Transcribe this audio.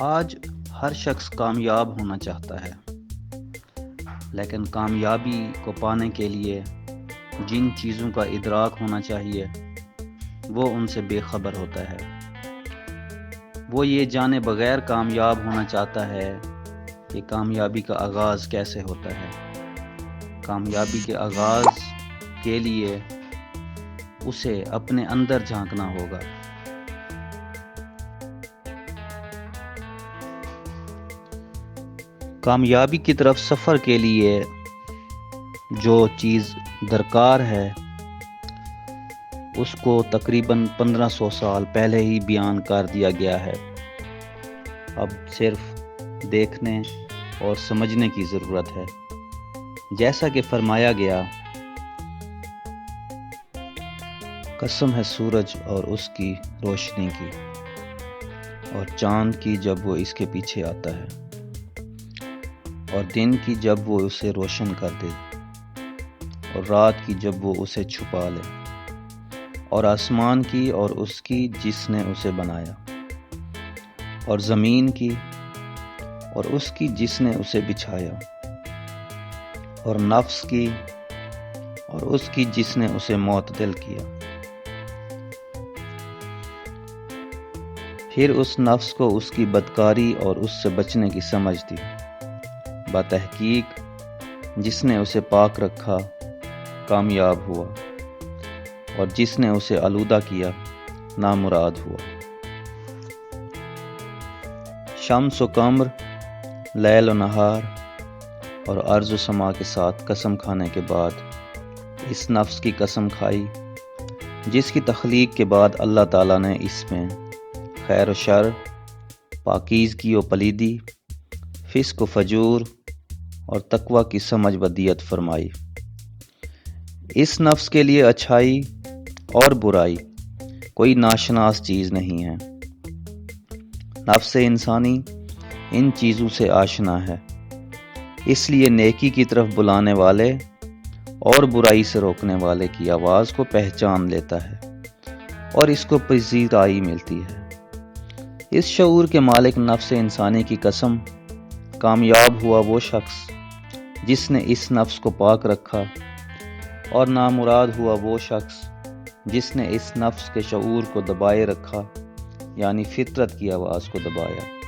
آج ہر شخص کامیاب ہونا چاہتا ہے، لیکن کامیابی کو پانے کے لیے جن چیزوں کا ادراک ہونا چاہیے، وہ ان سے بے خبر ہوتا ہے۔ وہ یہ جانے بغیر کامیاب ہونا چاہتا ہے کہ کامیابی کا آغاز کیسے ہوتا ہے۔ کامیابی کے آغاز کے لیے اسے اپنے اندر جھانکنا ہوگا۔ کامیابی کی طرف سفر کے لیے جو چیز درکار ہے، اس کو تقریباً پندرہ سو سال پہلے ہی بیان کر دیا گیا ہے۔ اب صرف دیکھنے اور سمجھنے کی ضرورت ہے۔ جیسا کہ فرمایا گیا، قسم ہے سورج اور اس کی روشنی کی، اور چاند کی جب وہ اس کے پیچھے آتا ہے۔ اور دن کی جب وہ اسے روشن کر دے اور رات کی جب وہ اسے چھپا لے اور آسمان کی اور اس کی جس نے اسے بنایا اور زمین کی اور اس کی جس نے اسے بچھایا اور نفس کی اور اس کی جس نے اسے معتدل کیا پھر اس نفس کو اس کی بدکاری اور اس سے بچنے کی سمجھ دی بتحقیق جس نے اسے پاک رکھا کامیاب ہوا اور جس نے اسے آلودہ کیا نامراد ہوا۔ شمس و کمر لیل و نہار اور عرض و سما کے ساتھ قسم کھانے کے بعد اس نفس کی قسم کھائی، جس کی تخلیق کے بعد اللہ تعالیٰ نے اس میں خیر و شر، پاکیزگی و پلیدی، فسق و فجور اور تقوی کی سمجھ ودیت فرمائی۔ اس نفس کے لیے اچھائی اور برائی کوئی ناشناس چیز نہیں ہے۔ نفس انسانی ان چیزوں سے آشنا ہے۔ اس لیے نیکی کی طرف بلانے والے اور برائی سے روکنے والے کی آواز کو پہچان لیتا ہے اور اس کو پذیرائی ملتی ہے۔ اس شعور کے مالک نفس انسانی کی قسم کامیاب ہوا وہ شخص جس نے اس نفس کو پاک رکھا اور نامراد ہوا وہ شخص جس نے اس نفس کے شعور کو دبائے رکھا یعنی فطرت کی آواز کو دبایا۔